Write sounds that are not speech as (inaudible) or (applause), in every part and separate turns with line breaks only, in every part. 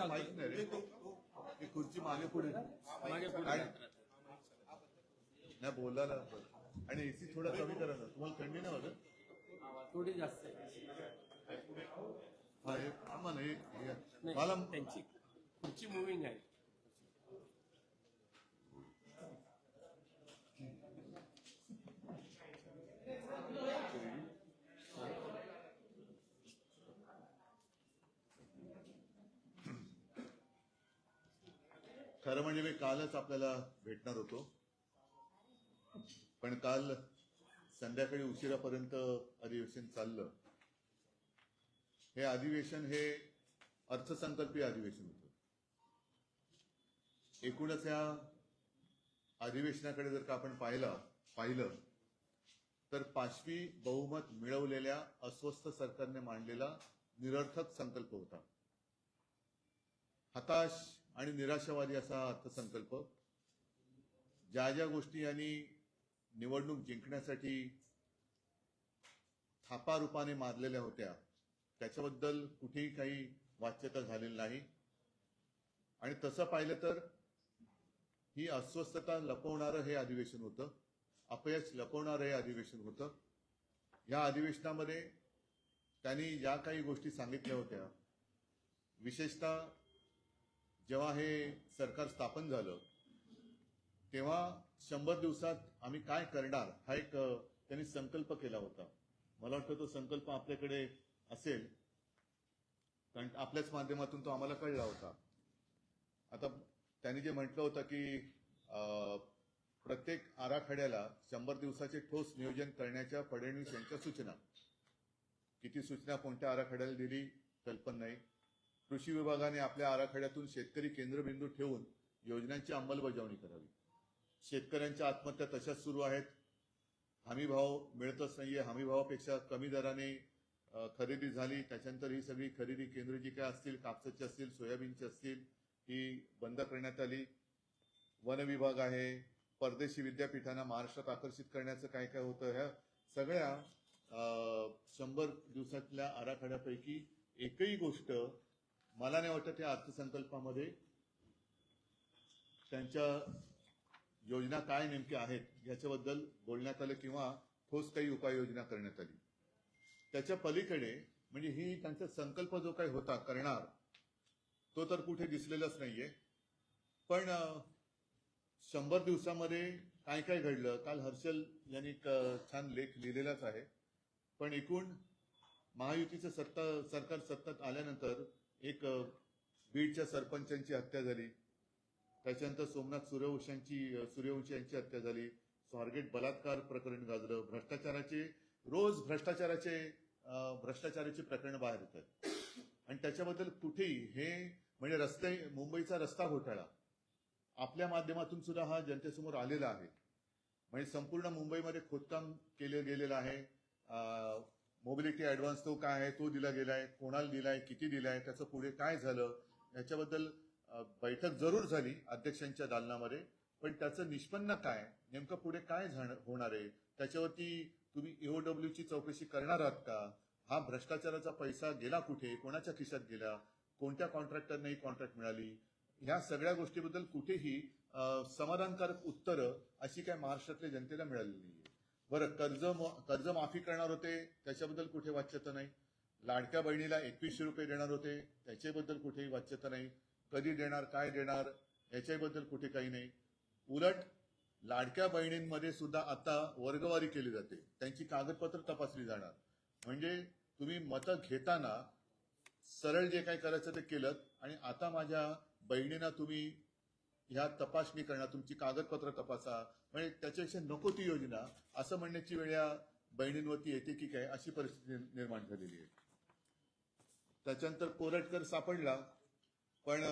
माहीत नाही रे. खुर्ची मागे पुढे.
मागे.
नाही बोलायला बरं. आणि एसी थोडा कमी करा ना. तुम्हाला थंडी नाही वाटत?
थोडी जास्त आहे.
हा हे ना हे हे-
नाही,
मला
त्यांची खुर्ची मुव्हिंग आहे.
खरं म्हणजे मी कालच आपल्याला भेटणार होतो. पण काल संध्याकाळी उशिरापर्यंत अधिवेशन चाललं. हे अधिवेशन हे अर्थसंकल्पीय अधिवेशन होतं. एकूणच या अधिवेशनाकडे जर का आपण पाहिला पाहिलं तर पाचवी बहुमत मिळवलेल्या अस्वस्थ सरकारने मांडलेला निरर्थक संकल्प होता. हताश आणि निराशावादी असा अर्थसंकल्प ज्या ज्या गोष्टी यांनी निवडणूक जिंकण्यासाठी थापारूपाने मारलेल्या होत्या त्याच्याबद्दल कुठेही काही वाच्यता झालेली नाही. आणि तसं पाहिलं तर ही अस्वस्थता लपवणारं हे अधिवेशन होतं अपयश लपवणारं हे अधिवेशन होतं. या अधिवेशनामध्ये त्यांनी ज्या काही गोष्टी सांगितल्या होत्या विशेषतः जेव्हा हे सरकार स्थापन झालं तेव्हा शंभर दिवसात आम्ही काय करणार हा एक त्यांनी संकल्प केला होता. मला वाटतं तो संकल्प आपल्याकडे असेल कारण आपल्याच माध्यमातून तो आम्हाला कळला होता. आता त्यांनी जे म्हटलं होतं की प्रत्येक आराखड्याला शंभर दिवसाचे ठोस नियोजन करण्याच्या फडणवीस यांच्या सूचना. किती सूचना कोणत्या आराखड्याला दिली कल्पना नाही. कृषी विभागाने आपल्या आराखड्यातून शेतकरी केंद्रबिंदू ठेवून योजनांची अंमलबजावणी करावी. शेतकऱ्यांच्या आत्महत्या तशाच सुरू आहेत. हमी भाव मिळतच नाहीये. हमी भावापेक्षा कमी दराने खरेदी झाली. त्याच्यानंतर ही सगळी खरेदी केंद्र जी काय असतील कापसाची असतील सोयाबीनची असतील ही बंद करण्यात आली. वन विभाग आहे. परदेशी विद्यापीठांना महाराष्ट्रात आकर्षित करण्याचं काय काय होतं ह्या सगळ्या शंभर दिवसातल्या आराखड्यापैकी एकही गोष्ट मला नाही वाटत या अर्थसंकल्पामध्ये त्यांच्या योजना काय नेमक्या आहेत याच्याबद्दल बोलण्यात आलं किंवा ठोस काही उपाययोजना करण्यात आली. त्याच्या पलीकडे म्हणजे ही त्यांचा संकल्प जो काही होता करणार तो तर कुठे दिसलेलाच नाहीये. पण शंभर दिवसामध्ये काय काय घडलं काल हर्षल यांनी छान लेख लिहिलेलाच आहे. पण एकूण महायुतीचं सत्ता सरकार सत्तात आल्यानंतर एक बीडच्या सरपंचांची हत्या झाली. त्याच्यानंतर सोमनाथ सूर्यवंशांची सूर्यवंशी यांची हत्या झाली. स्वारगेट बलात्कार प्रकरण गाजलं. भ्रष्टाचाराचे रोज भ्रष्टाचाराचे भ्रष्टाचाराची प्रकरण बाहेर येतात आणि त्याच्याबद्दल कुठेही हे म्हणजे रस्ते मुंबईचा रस्ता घोटाळा. आपल्या माध्यमातून सुद्धा हा जनतेसमोर आलेला आहे. म्हणजे संपूर्ण मुंबईमध्ये खोदकाम केलं गेलेलं आहे. मोबिलिटी ऍडव्हान्स तो काय आहे? तो दिला गेलाय. कोणाला दिलाय? किती दिलाय? त्याचं पुढे काय झालं? याच्याबद्दल बैठक जरूर झाली अध्यक्षांच्या दालनामध्ये. पण त्याचं निष्पन्न काय? नेमकं पुढे काय झाण- होणार आहे? त्याच्यावरती तुम्ही ईओडब्ल्यूची ची चौकशी करणार आहात का? हा भ्रष्टाचाराचा पैसा गेला कुठे? कोणाच्या खिशात गेला? कोणत्या कॉन्ट्रॅक्टरने ही कॉन्ट्रॅक्ट मिळाली? ह्या सगळ्या गोष्टीबद्दल कुठेही समाधानकारक उत्तरं अशी काय महाराष्ट्रातल्या जनतेला मिळालेली नाही बरं कर्ज कर्ज माफी करणार होते त्याच्याबद्दल कुठे वाच्यता नाही? लाडक्या बहिणीला एकवीसशे रुपये देणार होते त्याच्याबद्दल कुठेही वाच्यता नाही. कधी देणार काय देणार याच्याबद्दल कुठे काही नाही. उलट लाडक्या बहिणींमध्ये सुद्धा आता वर्गवारी केली जाते. त्यांची कागदपत्र तपासली जाणार. म्हणजे तुम्ही मतं घेताना सरळ जे काही करायचं ते केलं आणि आता माझ्या बहिणींना तुम्ही ह्या तपासणी करणार तुमची कागदपत्र तपासा. म्हणजे त्याच्यापेक्षा नको ती योजना. असं म्हणण्याची वेळ या बहिणींवरती येते की काय अशी परिस्थिती निर्माण झालेली आहे. त्याच्यानंतर कोरटकर सापडला. पण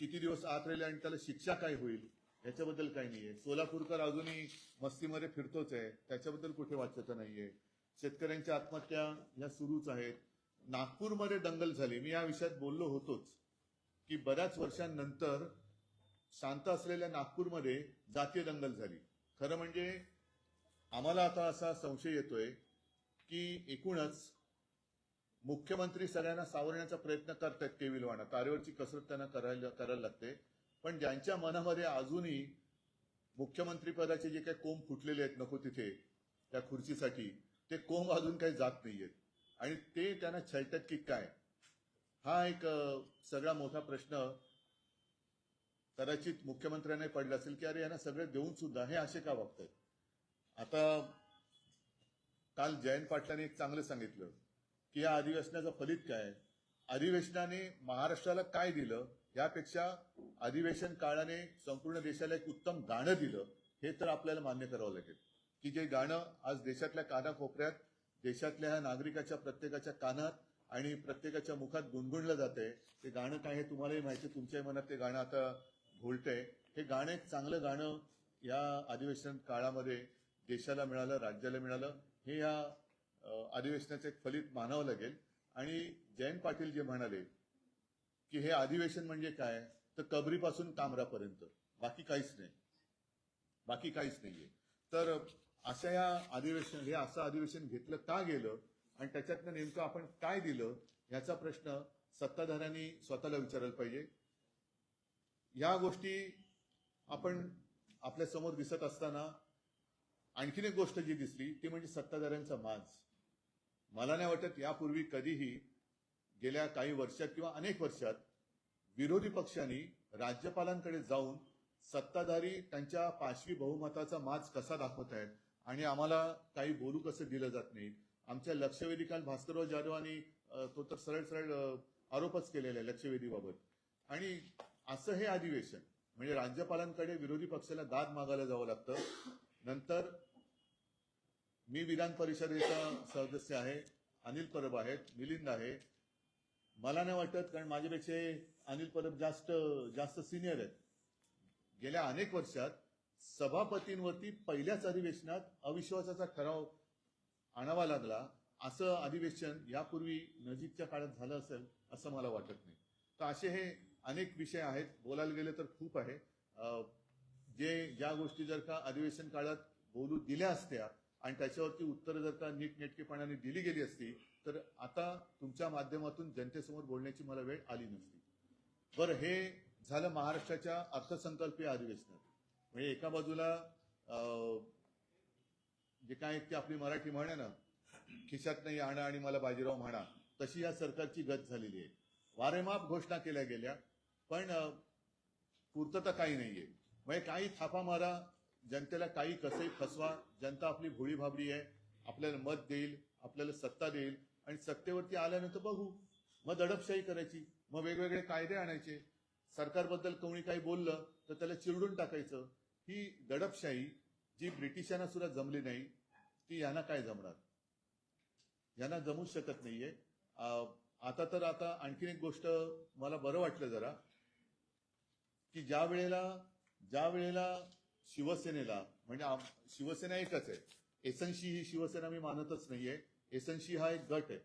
किती दिवस आत राहिले आणि त्याला शिक्षा काय होईल याच्याबद्दल काही नाहीये. सोलापूरकर अजूनही मस्तीमध्ये फिरतोच आहे. त्याच्याबद्दल कुठे वाच्यता नाहीये. शेतकऱ्यांच्या आत्महत्या ह्या सुरूच आहेत. नागपूरमध्ये दंगल झाली. मी या विषयात बोललो होतोच की बऱ्याच वर्षांनंतर शांत असलेल्या नागपूरमध्ये जातीय दंगल झाली. खरं म्हणजे आम्हाला आता असा संशय येतोय की एकूणच मुख्यमंत्री सगळ्यांना सावरण्याचा प्रयत्न करतायत केविलवाणा तारेवरची कसरत त्यांना करायला करायला लागते. पण ज्यांच्या मनामध्ये अजूनही मुख्यमंत्रीपदाचे जे काही कोंब फुटलेले आहेत नको तिथे त्या खुर्चीसाठी ते कोंब अजून काही जात नाहीयेत. आणि ते त्यांना छळतात की काय? हा एक सगळा मोठा प्रश्न कदाचित मुख्यमंत्र्यांना पडलं असेल की अरे यांना सगळे देऊन सुद्धा हे असे का वागतायत? आता काल जयंत पाटलांनी एक चांगलं सांगितलं की या अधिवेशनाचं फलित काय अधिवेशनाने महाराष्ट्राला काय दिलं? यापेक्षा अधिवेशन काळाने संपूर्ण देशाला एक उत्तम गाणं दिलं हे तर आपल्याला मान्य करावं लागेल. की जे गाणं आज देशातल्या कानाकोपऱ्यात देशातल्या ह्या नागरिकाच्या प्रत्येकाच्या कानात आणि प्रत्येकाच्या मुखात गुणगुणलं जातंय ते गाणं काय हे तुम्हालाही माहिती तुमच्याही मनात ते गाणं आता घोळतंय हे गाणं एक चांगलं गाणं या अधिवेशन काळामध्ये देशाला मिळालं राज्याला मिळालं हे या अधिवेशनाचं एक फलित मानावं लागेल. आणि जयंत पाटील जे म्हणाले की हे अधिवेशन म्हणजे काय? तर कबरीपासून कामरापर्यंत बाकी काहीच नाही. बाकी काहीच नाहीये. तर अशा या अधिवेशन हे असं अधिवेशन घेतलं का गेलं? आणि त्याच्यातनं नेमकं आपण काय दिलं? याचा प्रश्न सत्ताधाऱ्यांनी स्वतःला विचारायला पाहिजे. या गोष्टी आपण आपल्यासमोर दिसत असताना आणखीन एक गोष्ट जी दिसली ती म्हणजे सत्ताधाऱ्यांचा माज. मला नाही वाटत यापूर्वी कधीही गेल्या काही वर्षात किंवा अनेक वर्षात विरोधी पक्षांनी राज्यपालांकडे जाऊन सत्ताधारी त्यांच्या पाचवी बहुमताचा माज कसा दाखवत आहेत आणि आम्हाला काही बोलू कसं दिलं जात नाही. आमच्या लक्षवेधी काल भास्करराव जाधवांनी तो तर सरळ सरळ आरोपच केलेला आहे लक्षवेधीबाबत. आणि असं हे अधिवेशन. म्हणजे राज्यपालांकडे विरोधी पक्षाला दाद मागायला जावं लागतं. नंतर मी विधान परिषदेचा सदस्य आहे अनिल परब आहेत मिलिंद आहे. मला नाही वाटत कारण माझ्यापेक्षा अनिल परब जास्त जास्त सिनियर आहेत. गेल्या अनेक वर्षात सभापतींवरती पहिल्याच अधिवेशनात अविश्वासाचा ठराव आणावा लागला. असं अधिवेशन यापूर्वी नजीकच्या काळात झालं असेल असं मला वाटत नाही. तर असे हे अनेक विषय आहेत. बोलायला गेले तर खूप आहे. अं, जे ज्या गोष्टी जर का अधिवेशन काळात बोलू दिल्या असत्या आणि त्याच्यावरती उत्तरं जर का नीटनेटकेपणाने दिली गेली असती तर आता तुमच्या माध्यमातून जनतेसमोर बोलण्याची मला वेळ आली नसती. बरं हे झालं महाराष्ट्राच्या अर्थसंकल्पीय अधिवेशनात. म्हणजे एका बाजूला अं, जे काय ते आपली मराठी म्हण ना खिशात नाही आणा आणि मला बाजीराव म्हणा तशी या सरकारची गत झालेली आहे. वारेमाप घोषणा केल्या गेल्या. पण पूर्तता काही नाहीये. म्हणजे काही थापा मारा जनतेला काही कसंही फसवा जनता आपली भोळी भाबडी आहे आपल्याला मत देईल आपल्याला सत्ता देईल आणि सत्तेवरती आल्यानंतर बघू. मग दडपशाही करायची मग वेगवेगळे कायदे आणायचे. सरकारबद्दल कोणी काही बोललं तर त्याला चिरडून टाकायचं. ही दडपशाही जी ब्रिटिशांना सुद्धा जमली नाही ती यांना काय जमणार? यांना जमूच शकत नाहीये. अं, आता तर आता आणखीन एक गोष्ट मला बरं वाटलं जरा. की ज्या वेळेला ज्या वेळेला शिवसेनेला म्हणजे शिवसेना एकच आहे. एसएनशी ही शिवसेना मी मानतच नाहीये. एसएनशी हा एक गट आहे.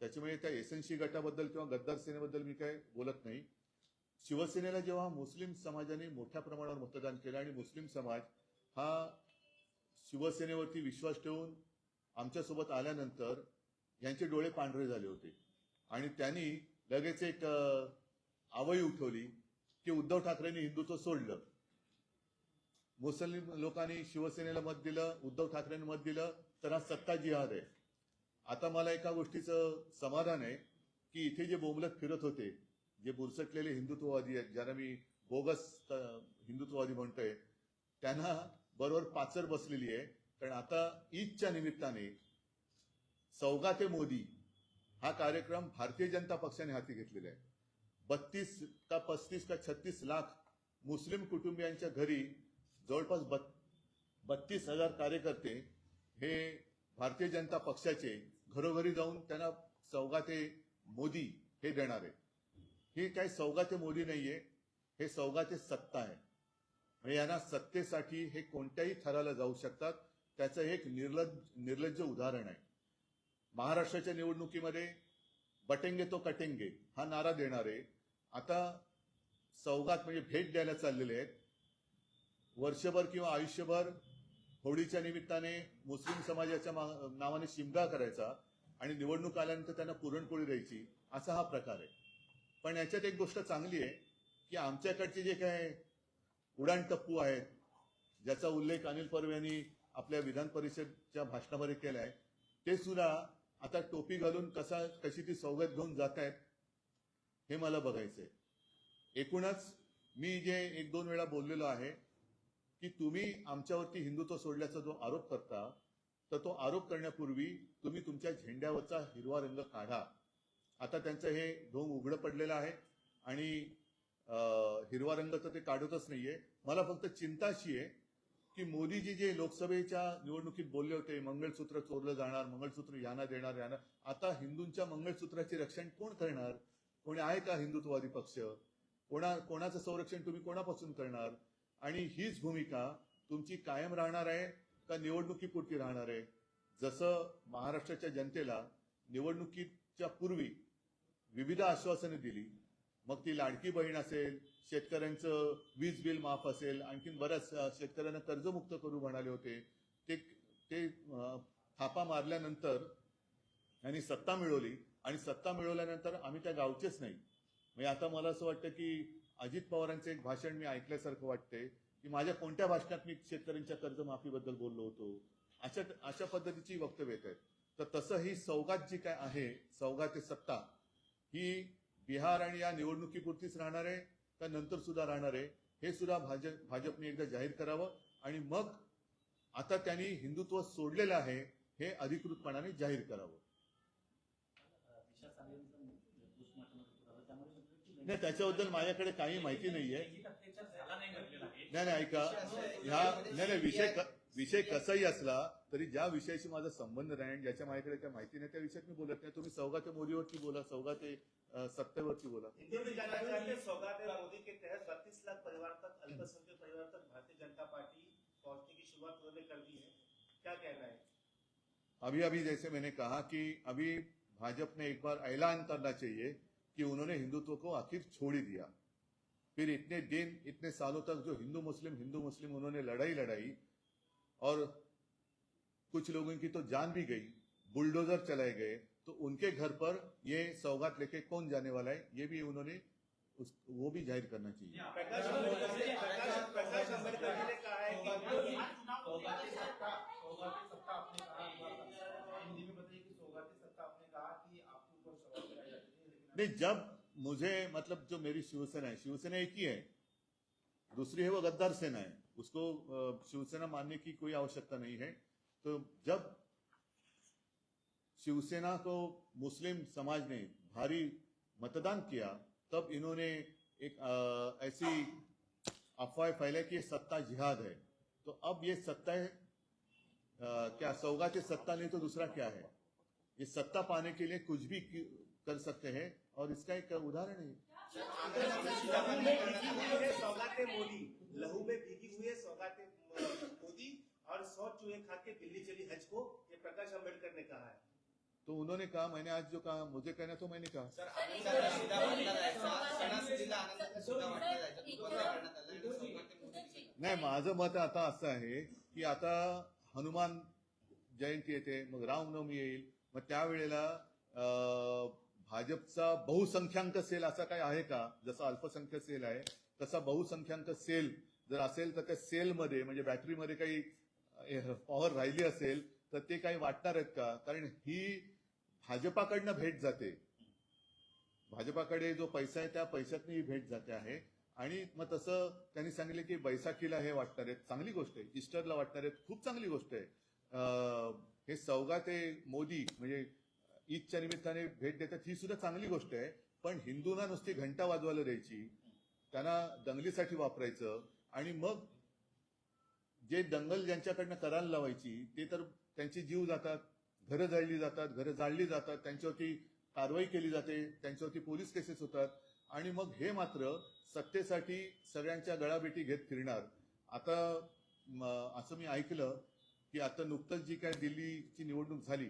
त्याच्यामुळे त्या एसएनशी गटाबद्दल किंवा गद्दार सेनेबद्दल मी काय बोलत नाही. शिवसेनेला जेव्हा मुस्लिम समाजाने मोठ्या प्रमाणावर मतदान केलं आणि मुस्लिम समाज हा शिवसेनेवरती विश्वास ठेवून आमच्यासोबत आल्यानंतर यांचे डोळे पांढरे झाले होते. आणि त्यांनी लगेच एक आवई उठवली. की उद्धव ठाकरेंनी हिंदुत्व सोडलं. मुस्लिम लोकांनी शिवसेनेला मत दिलं उद्धव ठाकरेंनी मत दिलं तर हा सत्ता जिहाद आहे. आता मला एका गोष्टीचं समाधान आहे की इथे जे बोंबलत फिरत होते जे बुरसटलेले हिंदुत्ववादी आहेत ज्यांना मी बोगस हिंदुत्ववादी म्हणतोय त्यांना बरोबर पाचर बसलेली आहे. कारण आता ईदच्या निमित्ताने सौगाते मोदी हा कार्यक्रम भारतीय जनता पक्षाने हाती घेतलेला आहे. बत्तीस का पस्तीस का छत्तीस लाख मुस्लिम कुटुंबियांच्या घरी जवळपास बत् बत्तीस हजार कार्यकर्ते हे भारतीय जनता पक्षाचे घरोघरी जाऊन त्यांना सौगाते मोदी हे देणार आहे. हे काही सौगाते मोदी नाहीये हे सौगाते सत्ता आहे. म्हणजे यांना सत्तेसाठी हे कोणत्याही थराला जाऊ शकतात त्याचं एक निर्लज निर्लज्ज उदाहरण आहे. महाराष्ट्राच्या निवडणुकीमध्ये बटेंगे तो कटेंगे हा नारा देणारे आता सौगात म्हणजे भेट द्यायला चाललेले आहेत. वर्षभर किंवा आयुष्यभर होळीच्या निमित्ताने मुस्लिम समाजाच्या नावाने शिमगा करायचा आणि निवडणूक आल्यानंतर त्यांना पुरणपोळी द्यायची असा हा प्रकार आहे. पण याच्यात एक गोष्ट चांगली आहे की आमच्याकडचे जे काय उडाण टप्पू आहेत ज्याचा उल्लेख अनिल परब यांनी आपल्या विधान परिषदच्या भाषणामध्ये केला आहे ते सुद्धा आता टोपी घालून कसा कशी ती सौगत घेऊन जात आहेत हे मला बघायचंय. एकूणच मी जे एक दोन वेळा बोललेलो आहे की तुम्ही आमच्यावरती हिंदुत्व सोडल्याचा जो आरोप करता तर तो आरोप करण्यापूर्वी तुम्ही तुमच्या झेंड्यावरचा हिरवा रंग काढा. आता त्यांचं हे ढोंग उघडं पडलेलं आहे आणि हिरवा रंग तर ते काढतच नाहीये. मला फक्त चिंता अशी आहे की मोदीजी जे लोकसभेच्या निवडणुकीत बोलले होते मंगळसूत्र चोरलं जाणार मंगळसूत्र यांना देणार यांना आता हिंदूंच्या मंगळसूत्राचे रक्षण कोण करणार? कोणी आहे का हिंदुत्ववादी पक्ष? कोणा कोणाचं संरक्षण तुम्ही कोणापासून करणार? आणि हीच भूमिका तुमची कायम राहणार आहे का निवडणुकीपुरती राहणार आहे? जसं महाराष्ट्राच्या जनतेला निवडणुकीच्या पूर्वी विविध आश्वासने दिली मग ती लाडकी बहीण असेल शेतकऱ्यांचं वीज बिल माफ असेल आणखीन बऱ्याच शेतकऱ्यांना कर्जमुक्त करू म्हणाले होते ते ते थापा मारल्यानंतर यांनी सत्ता मिळवली आणि सत्ता मिळवल्यानंतर आम्ही त्या गावचेच नाही. म्हणजे आता मला असं वाटतं की अजित पवारांचं एक भाषण मी ऐकल्यासारखं वाटतंय की माझ्या कोणत्या भाषणात मी शेतकऱ्यांच्या कर्जमाफीबद्दल बोललो होतो अशा अशा पद्धतीची वक्तव्य येत आहेत. तर तसं ही सौगात जी काय आहे सौगात सत्ता ही बिहार आणि या निवडणुकीपुरतीच राहणार आहे का नंतर सुद्धा राहणार आहे हे सुद्धा भाजप भाजपने एकदा जाहीर करावं आणि मग आता त्यांनी हिंदुत्व सोडलेलं आहे हे अधिकृतपणाने जाहीर करावं. नाही त्याच्याबद्दल माझ्याकडे काही माहिती नाहीये.
नाही
नाही नाही ऐका. ह्या नाही नाही विषय विषय कसाही असला तरी ज्या विषयाशी माझा संबंध नाही आणि ज्याच्या माझ्याकडे काही माहिती नाही त्या विषयात मी बोलत नाही. तुम्ही सौगाते मोदीवरती बोला सौगाते सत्तेवरती बोला.
हिंदी सौगात मोदी के तहत बत्तीस लाख परिवार तक अल्पसंख्यक परिवार तक भारतीय जनता पार्टी पहुंचने की शुरुआत उन्होंने कर दी है क्या कहना है?
अभी अभी जैसे मैंने कहा कि अभी भाजपा ने एक बार ऐलान करना चाहिए कि उन्होंने हिंदुत्व को आखिर छोड़ ही दिया। फिर इतने दिन इतने सालों तक जो हिंदू मुस्लिम हिंदू मुस्लिम उन्होंने लड़ाई लड़ाई और कुछ लोगों की तो जान भी गई बुलडोजर चलाए गए तो उनके घर पर ये सौगात लेके कौन जाने वाला है ये भी उन्होंने उस, वो भी ज़ाहिर करना चाहिए।
प्रकाश अंबेडकर ने प्रकाश प्रकाश अंबेडकर जी ने कहा है कि
सौगाती सत्ता सौगाती सत्ता आपने कहा हिंदी में बताइए कि सौगाती सत्ता आपने कहा कि आपके ऊपर सवाल लगाए जाते हैं लेकिन
नहीं जब मुझे मतलब जो मेरी शिवसेना है शिवसेना एक ही है दूसरी है वो गद्दार सेना है उसको शिवसेना मानने की कोई आवश्यकता नहीं है तो जब शिवसेना को मुस्लिम समाज ने भारी मतदान किया तब इन्होंने एक अ, ऐसी अफवाह फैलाई कि सत्ता जिहाद है। तो अब ये सत्ता है अ, क्या सौगात सत्ता नहीं तो दूसरा क्या है? ये सत्ता पाने के लिए कुछ भी कर सकते हैं? और इसका एक उदाहरण है।
सौगाते मोदी लहू में भीगी हुई है सौगाते मोदी और सौ चूहे खा के दिल्ली चली हज को ये प्रकाश अम्बेडकर ने कहा है
तो उन्होंने कहा मैंने आज जो कहा मुझे कहना तो मैंने कहा
सर
नाही माझं मत आता असं आहे की आता हनुमान जयंती येते मग रामनवमी येईल मग त्यावेळेला अं, भाजपचा बहुसंख्याक सेल असा काय आहे का? जसा अल्पसंख्याक सेल आहे तसा बहुसंख्याक सेल जर असेल तर त्या सेलमध्ये म्हणजे बॅटरीमध्ये काही पॉवर राहिली असेल तर ते काही वाटणार आहेत का? कारण ही भाजपाकडनं भेट जाते. भाजपाकडे जो पैसा आहे त्या पैशातनं ही भेट जाते आहे. आणि मग तसं त्यांनी सांगितलं की बैसाखीला हे वाटणार आहेत. चांगली गोष्ट आहे. इस्टरला वाटणार आहेत. खूप चांगली गोष्ट आहे. हे हे सौगाते मोदी म्हणजे ईदच्या निमित्ताने भेट देतात ही सुद्धा चांगली गोष्ट आहे. पण हिंदूंना नुसती घंटा वाजवायला द्यायची त्यांना दंगलीसाठी वापरायचं आणि मग जे दंगल ज्यांच्याकडनं करायला लावायची ते तर त्यांचे जीव जातात. घरं जाळली जातात घरं जाळली जातात त्यांच्यावरती कारवाई केली जाते त्यांच्यावरती पोलीस केसेस होतात. आणि मग हे मात्र सत्तेसाठी सगळ्यांच्या गळाभेटी घेत फिरणार. आता असं मी ऐकलं की आता नुकतंच जी काय दिल्लीची निवडणूक झाली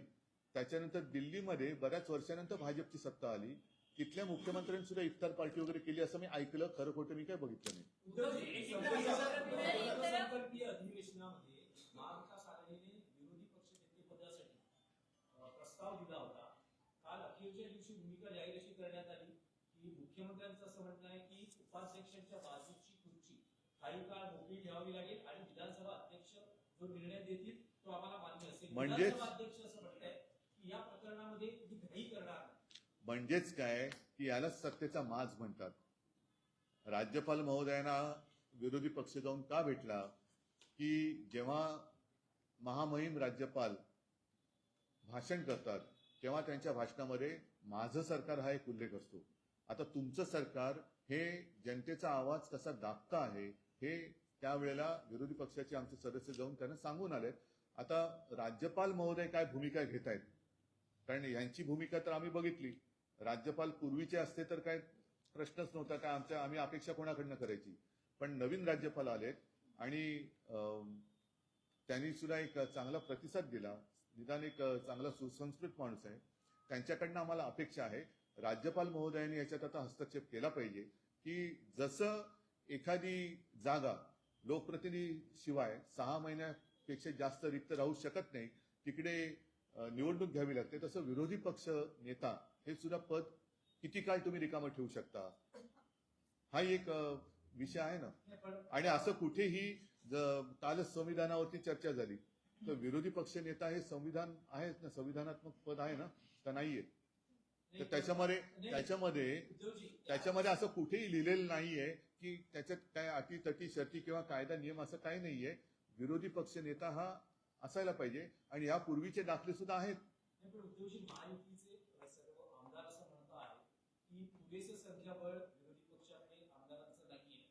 त्याच्यानंतर दिल्लीमध्ये बऱ्याच वर्षानंतर भाजपची सत्ता आली. तिथल्या मुख्यमंत्र्यांनी सुद्धा इफ्तार पार्टी वगैरे केली असं मी ऐकलं. खरं खोटं मी काय बघितलं नाही.
अर्थसंकल्पीय अधिवेशनामध्ये महाविकास आघाडीने विरोधी पक्ष नेतेपदासाठी अ, प्रस्ताव
दिला होता. काल अखेरच्या दिवशी भूमिका जाहीर अशी करण्यात आली. की मुख्यमंत्र्यांचं असं म्हणणं आहे की उपाध्यक्षांच्या बाजूची खुर्ची काही काळ मोकळी ठेवावी लागेल आणि विधानसभा अध्यक्ष जो निर्णय देतील तो आम्हाला मान्य असेल.
म्हणजेच-
विधानसभा अध्यक्ष की या प्रकरणामध्ये तुम्ही घाई करणार.
म्हणजेच काय? की यालाच सत्तेचा माज म्हणतात. राज्यपाल महोदयांना विरोधी पक्ष जाऊन का भेटला? की जेव्हा महामहिम राज्यपाल भाषण करतात तेव्हा त्यांच्या भाषणामध्ये माझं सरकार हा एक उल्लेख असतो. आता तुमचं सरकार हे जनतेचा आवाज कसा दाबता आहे हे त्यावेळेला विरोधी पक्षाचे आमचे सदस्य जाऊन त्यांना सांगून आलेत. आता राज्यपाल महोदय काय भूमिका घेत आहेत कारण यांची भूमिका तर आम्ही बघितली. राज्यपाल पूर्वीचे असते तर काय प्रश्नच नव्हता काय आमच्या आम्ही अपेक्षा कोणाकडनं करायची? पण नवीन राज्यपाल आलेत आणि त्यांनी सुद्धा एक चांगला प्रतिसाद दिला. निदान एक चांगला सुसंस्कृत माणूस आहे. त्यांच्याकडनं आम्हाला अपेक्षा आहे. राज्यपाल महोदयांनी याच्यात आता हस्तक्षेप केला पाहिजे की जसं एखादी जागा लोकप्रतिनिधी शिवाय सहा महिन्यापेक्षा जास्त रिक्त राहू शकत नाही तिकडे निवडणूक घ्यावी लागते. तसं विरोधी पक्ष नेता हे सुद्धा पद किती काळ तुम्ही रिकामं ठेवू शकता? हा एक विषय आहे ना. आणि असं कुठेही कालच संविधानावरती चर्चा झाली तर विरोधी पक्ष नेता हे संविधान आहेच ना संविधानात्मक पद आहे ना का नाहीये. तर त्याच्यामध्ये त्याच्यामध्ये त्याच्यामध्ये असं कुठेही लिहिलेलं नाहीये की त्याच्यात काय अटी तटी शर्ती किंवा कायदा नियम असं काही नाहीये. विरोधी पक्ष नेता हा असायला पाहिजे. आणि या पूर्वीचे दाखले सुद्धा आहेत.
असं म्हणत आहे की पुरेसे संख्याबळ विरोधी पक्षाकडे आमदारांचं नाहीये.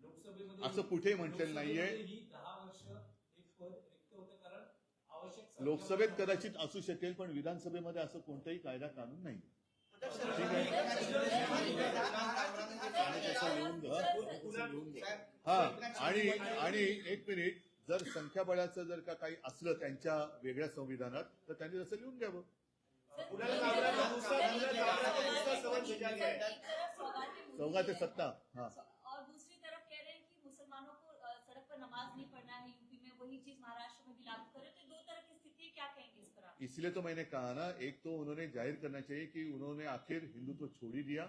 लोकसभेमध्ये
असं कुठेही म्हटलेलं नाहीये.
ही
लोकसभेत. कदाचित असू शकेल पण विधानसभेमध्ये असं कोणताही कायदा कानून नाही हा आणि आणि एक मिनिट. जर संख्याबळाचं जर का काही असलं त्यांच्या वेगळ्या संविधानात तर त्यांनी तसं लिहून घ्यावं. चौदा ते सत्ता हा.
और दूसरी तरफ कह रहे हैं कि मुसलमानों को सड़क पर नमाज नहीं पढ़ना है यूपी में वही चीज महाराष्ट्र में भी लागू करें तो दो तरह की स्थिति क्या कहेंगे इस पर
इसलिए तो मैंने कहा ना एक तो उन्होंने जाहिर करना चाहिए कि उन्होंने आखिर हिंदुत्व छोड़ ही दिया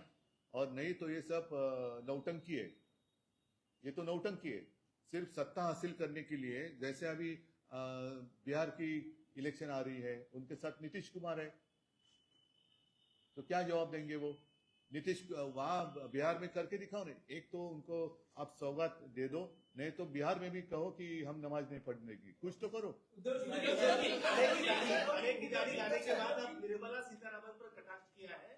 और नहीं तो ये सब नौटंकी है। ये तो नौटंकी है। सिर्फ़ सत्ता हासिल करने के लिए जैसे अभी बिहार की इलेक्शन आ रही है उनके साथ नीतीश कुमार है। तो क्या जवाब देंगे वो? नीतीश वहाँ बिहार में करके दिखाओ ना एक तो उनको आप सौगात दे दो नहीं तो बिहार में भी कहो कि हम नमाज़ नहीं पढ़ने की। कुछ तो करो।
निर्मला सीतारामन पर कटाक्ष किया है?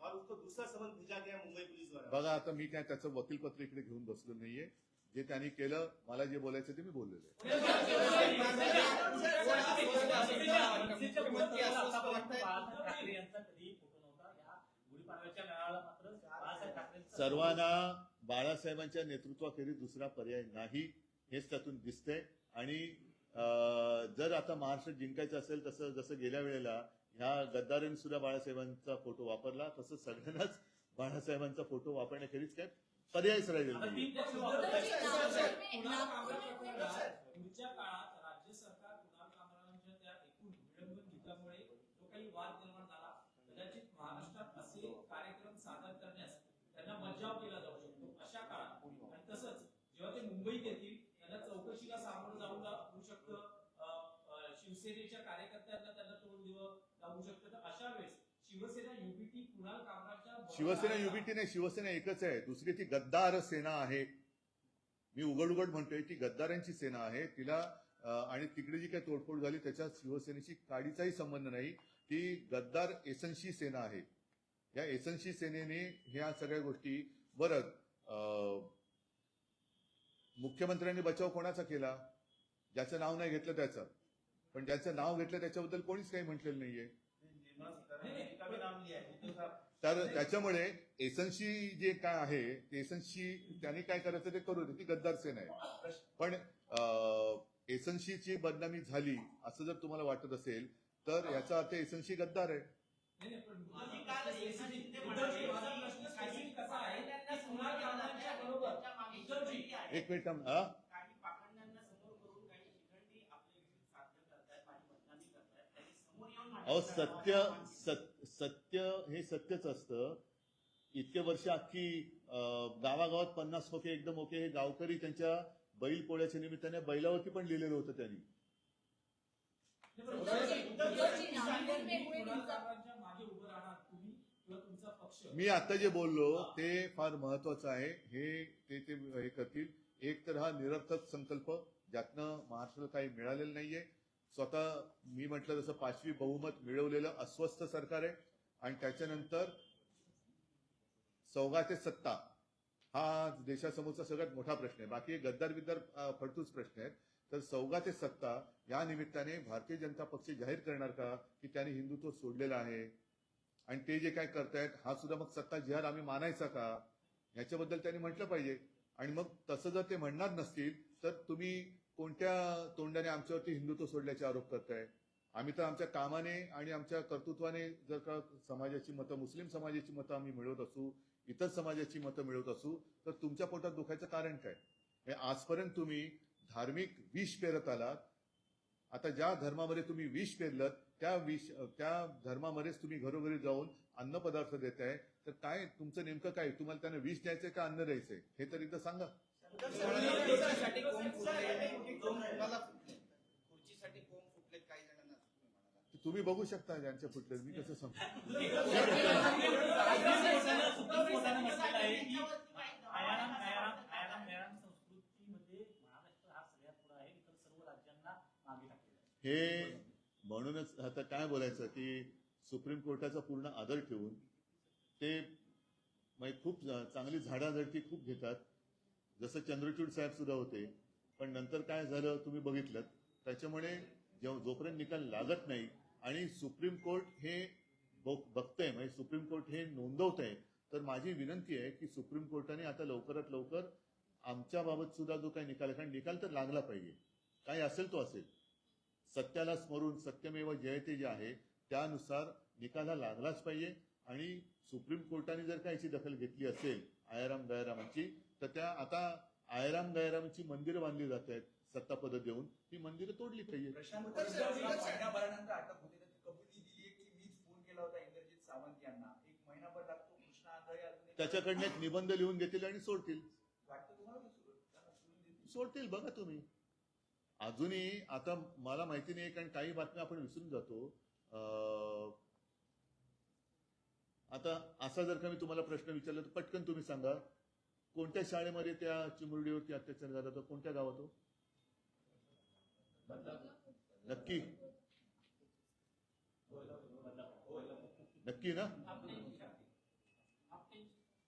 और उसको दूसरा समन भेजा गया मुंबई पुलिस द्वारा।
बघा आता मी काय त्याचं वकीलपत्र इकडे घेऊन बसलो नाहीये. जे त्यांनी केलं मला जे बोलायचं ते मी बोललेलं आहे. सर्वांना बाळासाहेबांच्या नेतृत्वाखेरीज दुसरा पर्याय नाही हेच त्यातून दिसतंय. आणि जर आता महाराष्ट्र जिंकायचं असेल तसं जसं गेल्या वेळेला ह्या गद्दारांनी सुद्धा बाळासाहेबांचा फोटो वापरला. तसं सगळ्यांनाच बाळासाहेबांचा फोटो वापरण्याखेरीज काय? पर्यायच राहिलेला
प्रकरणात पुढच्या काळात राज्य सरकार कुणाल कामरांच्या त्या एकूण विडंबन गीतामुळे जो काही वाद निर्माण झाला कदाचित महाराष्ट्रात असे कार्यक्रम सादर करण्यास त्यांना मज्जाव केला जाऊ शकतो अशा काळात. आणि तसंच जेव्हा ते मुंबईत येतील त्यांना चौकशीला सामोरं जाऊ लागू शकतं अ, अ, शिवसेनेच्या कार्यकर्त्यांना त्यांना तोंड दिवं लागू शकतं तर अशा वेळेस शिवसेना युबीटी कुणाल कामराच्या
शिवसेना युबीटी नाही शिवसेना एकच आहे. दुसरी ती गद्दार सेना आहे. मी उघड उघड म्हणतोय ती गद्दारांची सेना आहे. तिला आणि तिकडे जी काही तोडफोड झाली त्याच्यात शिवसेनेशी काडीचाही संबंध नाही. ती गद्दार एसनशी सेना आहे. या एसनशी सेनेने ह्या सगळ्या गोष्टी बरं अं, मुख्यमंत्र्यांनी बचाव कोणाचा केला? ज्याचं नाव नाही घेतलं त्याचं. पण ज्याचं नाव घेतलं त्याच्याबद्दल कोणीच काही म्हटलेलं नाहीये. तर त्याच्यामुळे एसनशी जे काय आहे ते एसनशी त्यांनी काय करायचं ते करू दे ती गद्दार सेना आहे. पण एसनशीची बदनामी झाली असं जर तुम्हाला वाटत असेल तर याचा अर्थ एसनशी गद्दार आहे.
नाही, नाही, पण माझा प्रश्न specific- उद्धवजी, माझा प्रश्न specific कसा आहे की कुणाल कामरांच्या बरोबर उद्धवजी
एक मिनिट थांब, हा?
काही पाखंडांना समोर करून काही शिखंडी आपले विरोध साध्य करतायत आणि बदनामी करतायत त्यांनी समोर
अहो सत्य सत- सत्य हे सत्यच असतं. इतके वर्ष अख्खी गावागावात पन्नास ओके एकदम ओके हे गावकरी त्यांच्या बैल पोळ्याच्या निमित्ताने बैलावरती पण लिहिलेलं होतं त्यांनी. मी आता जे बोललो ते फार महत्वाचं आहे. हे ते ते हे करतील. एक तर हा निरर्थक संकल्प ज्यातनं महाराष्ट्राला काही मिळालेलं नाहीये. स्वतः मी म्हटलं जसं पाचवी बहुमत मिळवलेलं अस्वस्थ सरकार आहे आणि त्याच्यानंतर सौगाते सत्ता हा देशासमोरचा सगळ्यात मोठा प्रश्न आहे. बाकी गद्दार बिद्दार फडतूच प्रश्न आहेत. तर सौगाते सत्ता या निमित्ताने भारतीय जनता पक्ष जाहीर करणार का की त्यांनी हिंदुत्व सोडलेलं आहे? आणि ते जे काय करतायत हा सुद्धा मग सत्ता जिहार आम्ही मानायचा का? याच्याबद्दल त्यांनी म्हटलं पाहिजे. आणि मग तसं जर ते म्हणणार नसतील तर तुम्ही कोणत्या तोंडाने आमच्यावरती हिंदुत्व सोडल्याचे आरोप करताय? आम्ही तर आमच्या कामाने आणि आमच्या कर्तृत्वाने जर का समाजाची मतं मुस्लिम समाजाची मतं आम्ही मिळवत असू इतर समाजाची मतं मिळवत असू तर तुमच्या पोटात दुखायचं कारण काय? हे आजपर्यंत तुम्ही धार्मिक विष पेरत आलात. आता ज्या धर्मामध्ये तुम्ही विष पेरलं त्या विष त्या धर्मामध्येच तुम्ही घरोघरी जाऊन अन्न पदार्थ देताय. तर काय तुमचं नेमकं काय? तुम्हाला त्यांना विष द्यायचंय का अन्न द्यायचंय? हे तर एकदा सांगा.
खुर्चीसाठी कोंब फुटले? फुटले. खुर्चीसाठी कोंब काही जणांना तुम्ही
बघू शकता ज्यांच्या फुटले मी कसं
सांगतो हे
म्हणूनच आता काय बोलायचं की सुप्रीम कोर्टाचा पूर्ण आदर ठेवून ते म्हणजे खूप चांगली झाडाझडती खूप घेतात. जसं चंद्रचूड साहेब सुद्धा होते पण नंतर काय झालं तुम्ही बघितलं त्याच्यामुळे जेव्हा जोपर्यंत निकाल लागत नाही आणि सुप्रीम कोर्ट हे बघ- बघतंय म्हणजे सुप्रीम कोर्ट हे नोंदवत आहे तर माझी विनंती आहे की सुप्रीम कोर्टाने आता लवकरात लवकर आमच्या बाबत सुद्धा जो काही निकाल आहे कारण निकाल तर लागला पाहिजे. काय असेल तो असेल. सत्याला स्मरून सत्यमेव जयते जे आहे त्यानुसार निकाल हा लागलाच पाहिजे. आणि सुप्रीम कोर्टाने जर का याची दखल घेतली असेल आयाराम गयारामांची तर त्या आता आयाराम गयारामांची मंदिरं बांधली जात आहेत सत्ता पद देऊन. ती मंदिरं तोडली पाहिजे त्याच्याकडनं एक निबंध लिहून घेतील आणि सोडतील? सोडतील? बघा तुम्ही. अजूनही आता मला माहिती नाही कारण काही बातम्या आपण विसरून जातो. आता असा जर का मी तुम्हाला प्रश्न विचारला तर पटकन तुम्ही सांगा. कोणत्या शाळेमध्ये त्या चिमुरडीवरती अत्याचार झाला होता कोणत्या गावात हो? नक्की. नक्की ना?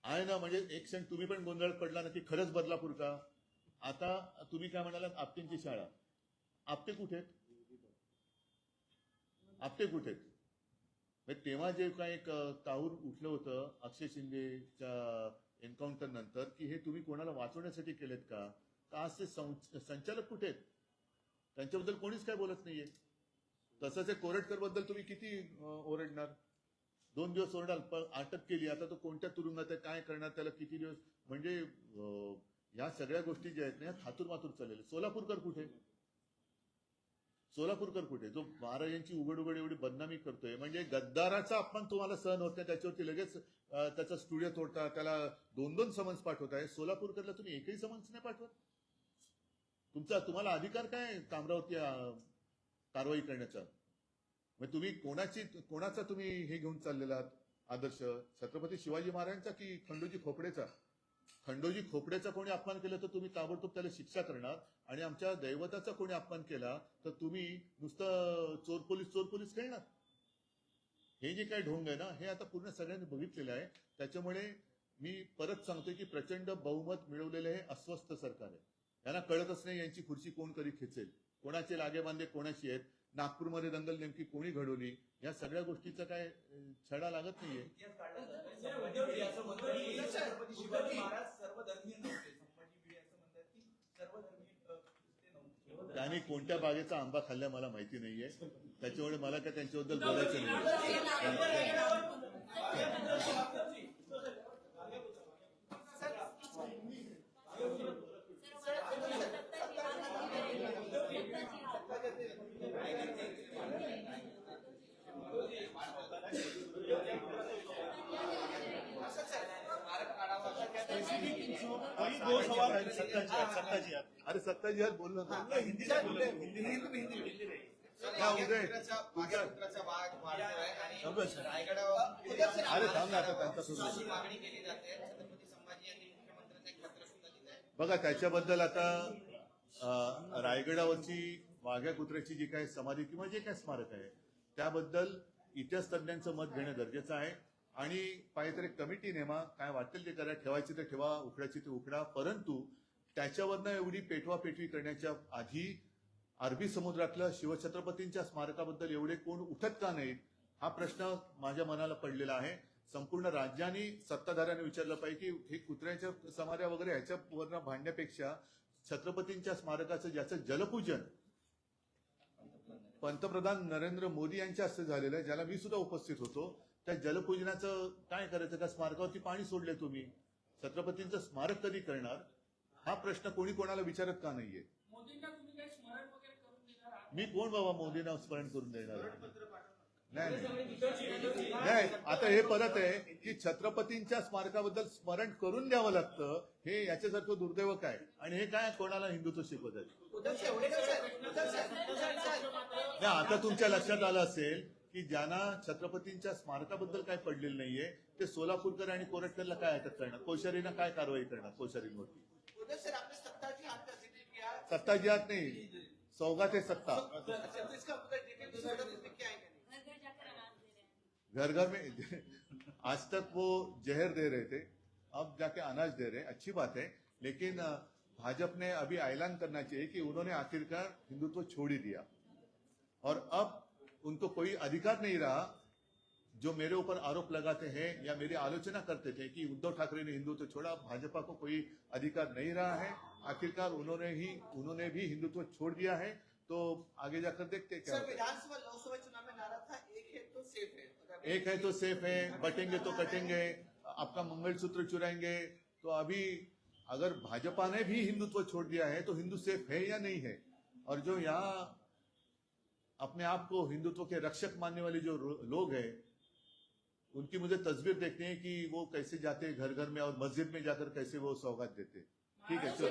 आहे ना म्हणजे एक क्षण तुम्ही पण गोंधळात पडला ना की खरंच बदलापूर का? आता तुम्ही काय म्हणालात? आपटेंची शाळा. आपटे कुठे आहेत? आपटे कुठे आहेत? तेव्हा जे काय एक अं, काहूर उठलं होतं अक्षय शिंदेच्या एन्काउंटर नंतर की हे तुम्ही कोणाला वाचवण्यासाठी केलेत का? का आज ते संचालक कुठे आहेत? त्यांच्याबद्दल कोणीच काय बोलत नाहीये. तसंच हे कोरटकरबद्दल तुम्ही किती ओरडणार? दोन दिवस ओरडाल पण अटक केली. आता तो कोणत्या तुरुंगात आहे काय करणार त्याला किती दिवस? म्हणजे ह्या या सगळ्या गोष्टी ज्या आहेत ना ह्या थातूर मातूर चाललेल्या सोलापूरकर कुठे? सोलापूरकर कुठे? जो महाराजांची उघड उघड एवढी बदनामी करतोय म्हणजे गद्दाराचा अपमान तुम्हाला सहन होत नाही त्याच्यावरती लगेच त्याचा स्टुडिओ तोडता त्याला दोन दोन समन्स पाठवताय सोलापूरकरला तुम्ही एकही समन्स नाही पाठवत? तुमचा तुम्हाला अधिकार काय कामरावरती कारवाई करण्याचा? मग तुम्ही कोणाची कोणाचा तुम्ही हे घेऊन चाललेला आहात? आदर्श छत्रपती शिवाजी महाराजांचा की खंडोजी खोपडेचा? खंडोजी खोपड्याचा कोणी अपमान केला तर तुम्ही ताबडतोब त्याला शिक्षा करणार. आणि आमच्या दैवताचा कोणी अपमान केला तर तुम्ही नुसतं चोर पोलीस चोर पोलीस खेळणार. हे जे काही ढोंग आहे ना हे आता पूर्ण सगळ्यांनी बघितलेलं आहे. त्याच्यामुळे मी परत सांगतोय की प्रचंड बहुमत मिळवलेलं हे अस्वस्थ सरकार आहे. यांना कळतच नाही यांची खुर्ची कोण कधी खेचेल. कोणाचे लागेबांधे कोणाशी आहेत. नागपूरमध्ये दंगल नेमकी कोणी घडवली? या सगळ्या गोष्टीचा काय छडा लागत नाहीये? त्यांनी कोणत्या बागेचा आंबा खाल्ला मला माहिती नाहीये. त्याच्यामुळे मला काय त्यांच्याबद्दल बोलायचं नाही
सवाल है सत्ता जिहाद सत्ता जिहाद
अरे सत्ता जिहाद बोललो ना
हिंदी में बोले हिंदी में हिंदी में हिंदी में
क्या उदय
मागे पुत्राचा वाद वाढतोय आणि
समजा सर.
रायगडावर
अरे थांब ना आता त्यांचा सुरू.
अशी मागणी केली जाते. छत्रपती संभाजी यांनी मुख्यमंत्र्यांना एक पत्र सुद्धा दिलंय.
बघा त्याच्याबद्दल आता रायगडावरची वाघ्या कुत्र्याची जी काही समाधी किंवा जे काही स्मारक आहे त्याबद्दल इतिहास तज्ञांचं मत घेणं गरजेचं आहे. आणि पाहिजे तर कमिटी नेमा काय वाटेल ते करा ठेवायची ते ठेवा उकडायची ते उकडा. परंतु त्याच्यावरनं एवढी पेटवा पेटवी करण्याच्या आधी अरबी समुद्रातलं शिवछत्रपतींच्या स्मारकाबद्दल एवढे कोण उठत का नाहीत हा प्रश्न माझ्या मनाला पडलेला आहे. संपूर्ण राज्यांनी सत्ताधाऱ्यांनी विचारलं पाहिजे की हे कुत्र्याच्या समाऱ्या वगैरे ह्याच्यावर भांडण्यापेक्षा छत्रपतींच्या स्मारकाचं ज्याचं जलपूजन पंतप्रधान नरेंद्र मोदी यांच्या हस्ते झालेलं आहे ज्याला मी सुद्धा उपस्थित होतो त्या जलपूजनाचं काय करायचं? का स्मारकावरती पाणी सोडले तुम्ही. छत्रपतींचं स्मारक कधी करणार? हा प्रश्न कोणी कोणाला विचारत का नाहीये?
मोदींना तुम्ही काही स्मरण वगैरे करून देणार आहात?
मी कोण बाबा मोदींना स्मरण करून देणार? नाही नाही. नाही आता हे परत आहे की छत्रपतींच्या स्मारकाबद्दल स्मरण करून द्यावं लागतं. हे याच्यासारखं दुर्दैव काय? आणि हे काय कोणाला हिंदुत्व शिकवत आहे? आता तुमच्या लक्षात आलं असेल की ज्यांना छत्रपतींच्या स्मारकाबद्दल काय पडलेलं नाहीये ते सोलापूरकर आणि कोरटकरला काय अटक करणार? कोश्यारीनं काय कारवाई करणार कोश्यारींवरती?
सत्ता की हाथ का जिक्र किया
सत्ता जिहाद नाही सौगात आहे सत्ता.
अच्छा, तो नहीं?
घर घर जाकर अनाज दे रहे हैं।
घर घर में (laughs) आज तक वो जहर दे रहे थे अब जाके अनाज दे रहे हैं अच्छी बात है लेकिन भाजपा ने अभी ऐलान करना चाहिए कि उन्होंने आखिरकार हिंदुत्व छोड़ ही दिया। और अब उनको कोई अधिकार नहीं रहा जो मेरे ऊपर आरोप लगाते हैं या मेरी आलोचना करते थे कि उद्धव ठाकरे ने हिंदुत्व छोड़ा भाजपा को कोई अधिकार नहीं रहा है। आखिरकार उन्होंने ही उन्होंने भी हिंदुत्व छोड़ दिया है। तो आगे जाकर देखते हैं क्या
सर विधानसभा लोकसभा चुनाव में नारा था एक है तो सेफ़ है। अगर-
एक है तो सेफ़ है बटेंगे तो कटेंगे आपका मंगलसूत्र चुराएँगे। तो अभी अगर भाजपा ने भी हिंदुत्व छोड़ दिया है तो हिंदू सेफ़ है या नहीं है? और जो यहाँ अपने आप को हिंदुत्व के रक्षक मानने वाले जो लोग हैं उनकी मुझे तस्वीर देखते हैं कि वो कैसे जाते हैं घर घर में और मस्जिद में जाकर कैसे वो सौगात देते हैं। ठीक है चलो